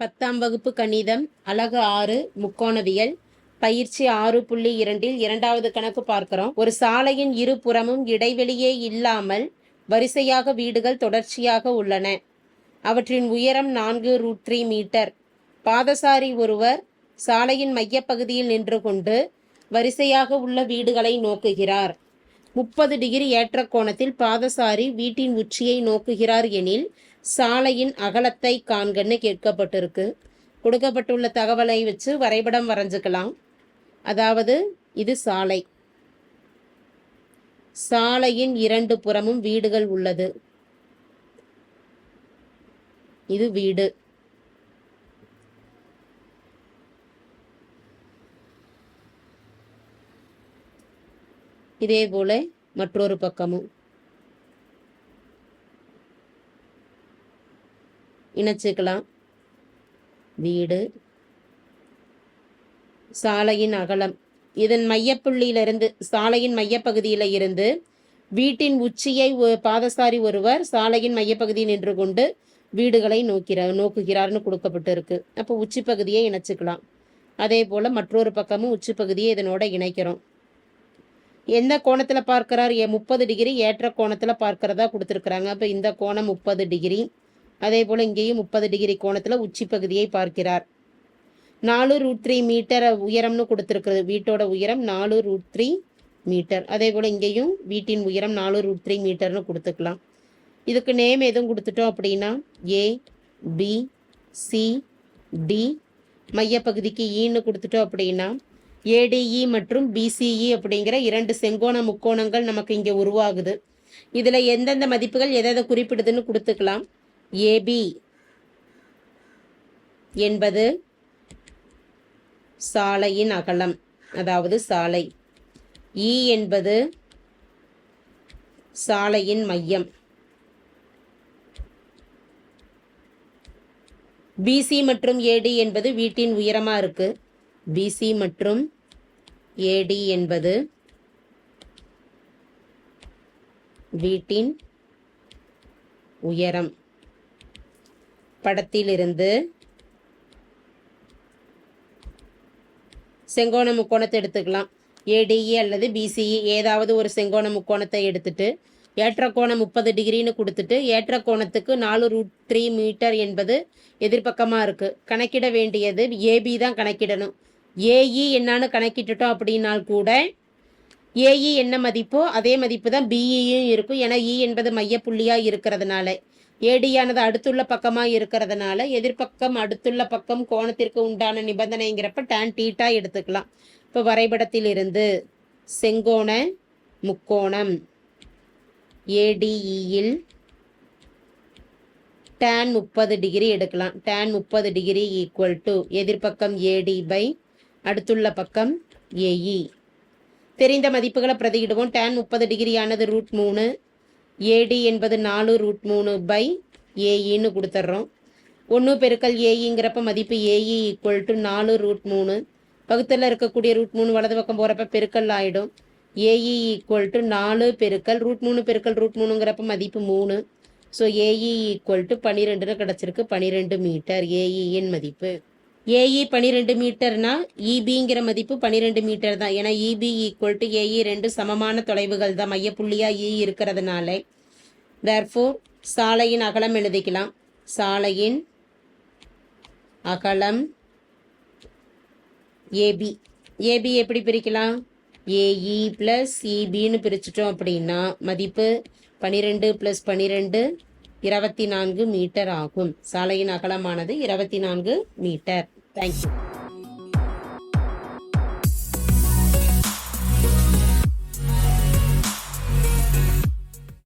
பத்தாம் வகுப்பு கணிதம் அலகு ஆறு முக்கோணவியல். பயிற்சி ஆறு புள்ளி இரண்டில் இரண்டாவது கணக்கு பார்க்கிறோம். ஒரு சாலையின் இரு புறமும் இடைவெளியே இல்லாமல் வரிசையாக வீடுகள் தொடர்ச்சியாக உள்ளன. அவற்றின் உயரம் நான்கு ரூட் த்ரீ மீட்டர். பாதசாரி ஒருவர் சாலையின் மையப்பகுதியில் நின்று கொண்டு வரிசையாக உள்ள வீடுகளை நோக்குகிறார். முப்பது டிகிரி ஏற்ற கோணத்தில் பாதசாரி வீட்டின் உச்சியை நோக்குகிறார் எனில் சாலையின் அகலத்தை காண்கன்னு கேட்கப்பட்டிருக்கு. கொடுக்கப்பட்டுள்ள தகவலை வச்சு வரைபடம் வரைஞ்சுக்கலாம். அதாவது இது சாலை. சாலையின் இரண்டு புறமும் வீடுகள் உள்ளது. இது வீடு. இதே போல மற்றொரு பக்கமும். இணைச்சுக்கலாம். வீடு. சாலையின் அகலம். இதன் மையப்புள்ளியிலிருந்து சாலையின் மையப்பகுதியில இருந்து வீட்டின் உச்சியை ஒ- பாதசாரி ஒருவர் சாலையின் மையப்பகுதியில் நின்று கொண்டு வீடுகளை நோக்கிறார் நோக்குகிறார்னு கொடுக்கப்பட்டிருக்கு. அப்போ உச்சி பகுதியை இணைச்சிக்கலாம். அதே போல மற்றொரு பக்கமும் உச்சி பகுதியை இதனோட இணைக்கிறோம். எந்த கோணத்தில் பார்க்குறார்? ஏ முப்பது டிகிரி ஏற்ற கோணத்தில் பார்க்கறதா கொடுத்துருக்குறாங்க. அப்போ இந்த கோணம் முப்பது டிகிரி அதே போல் இங்கேயும் முப்பது டிகிரி கோணத்தில் உச்சி பகுதியை பார்க்கிறார். நாலு ரூட் த்ரீ மீட்டர் உயரம்னு கொடுத்துருக்குறது. வீட்டோட உயரம் நாலு ரூட் த்ரீ மீட்டர். அதே போல் இங்கேயும் வீட்டின் உயரம் நாலு ரூட் த்ரீ மீட்டர்னு கொடுத்துக்கலாம். இதுக்கு நேம் எதுவும் கொடுத்துட்டோம் அப்படின்னா ஏ பி சி டி மையப்பகுதிக்கு ஈன்னு கொடுத்துட்டோம் அப்படின்னா ஏடிஇ மற்றும் பிசிஇ அப்படிங்கிற இரண்டு செங்கோண முக்கோணங்கள் நமக்கு இங்கே உருவாகுது. இதில் எந்தெந்த மதிப்புகள் எதை குறிப்பிடுதுன்னு கொடுத்துக்கலாம். ஏபி என்பது சாலையின் அகலம் அதாவது சாலை. இ என்பது சாலையின் மையம். பிசி மற்றும் ஏடி என்பது வீட்டின் உயரமாக இருக்குது பிசி மற்றும் ஏடி என்பது வீட்டின் உயரம். படத்திலிருந்து செங்கோண முக்கோணத்தை எடுத்துக்கலாம். ஏடிஇ e அல்லது பிசிஇ e ஏதாவது ஒரு செங்கோண முக்கோணத்தை எடுத்துட்டு ஏற்ற கோணம் முப்பது டிகிரின்னு கொடுத்துட்டு ஏற்ற கோணத்துக்கு நாலு ரூட் த்ரீ மீட்டர் என்பது எதிர்பக்கமாக இருக்குது கணக்கிட வேண்டியது ஏபி தான் கணக்கிடணும். ஏஇ என்னன்னு கணக்கிட்டுட்டோம் அப்படின்னால் கூட ஏஇ என்ன மதிப்போ அதே மதிப்பு தான் பிஇயும் இருக்கும். ஏன்னா இ என்பது மையப்புள்ளியாக இருக்கிறதுனால ஏடியானது அடுத்துள்ள பக்கமாக இருக்கிறதுனால எதிர்ப்பக்கம் அடுத்துள்ள பக்கம் கோணத்திற்கு உண்டான நிபந்தனைங்கிறப்ப டேன் டீட்டா எடுத்துக்கலாம். இப்போ வரைபடத்தில் இருந்து செங்கோண முக்கோணம் ஏடிஇயில் டேன் முப்பது டிகிரி எடுக்கலாம். டேன் முப்பது டிகிரி ஈக்குவல் டு எதிர்ப்பக்கம் ஏடி பை அடுத்துள்ள பக்கம் ஏஇ தெரிந்த மதிப்புகளை பிரதியிடுவோம். டேன் முப்பது டிகிரியானது ரூட் மூணு. ஏடி என்பது நாலு ரூட் மூணு பை ஏஇன்னு கொடுத்துட்றோம் ஒன்று பெருக்கல் ஏஇங்கிறப்ப மதிப்பு ஏஇ ஈக்குவல் டு நாலு ரூட் மூணு. பகுத்தில் இருக்கக்கூடிய ரூட் மூணு வலது பக்கம் போகிறப்ப பெருக்கல் ஆகிடும் ஏஇ ஈக்குவல் டு நாலு பெருக்கல் ரூட் மூணு பெருக்கல் ரூட் மூணுங்கிறப்ப மதிப்பு மூணு. ஸோ ஏஇ ஈக்குவல் டு பன்னிரெண்டுன்னு கிடச்சிருக்கு. பன்னிரெண்டு மீட்டர் ஏஇயின் மதிப்பு. ஏஇ பன்னிரெண்டு மீட்டர்னா இபிங்கிற மதிப்பு பன்னிரெண்டு மீட்டர் தான். ஏன்னா இபி ஈக்குவல் டு ஏஇ ரெண்டு சமமான தொலைவுகள் தான். மையப்புள்ளியா இ இருக்கிறதுனால. தேர்ஃபோர் சாலையின் அகலம் எழுதிக்கலாம். சாலையின் அகலம் ஏபி ஏபி எப்படி பிரிக்கலாம்? ஏஇ ப்ளஸ் இபின்னு பிரிச்சிட்டோம் அப்படின்னா மதிப்பு பன்னிரெண்டு ப்ளஸ் பன்னிரெண்டு இருபத்தி நான்கு மீட்டர் ஆகும். சாலையின் அகலமானது இருபத்தி நான்கு மீட்டர். Thank you.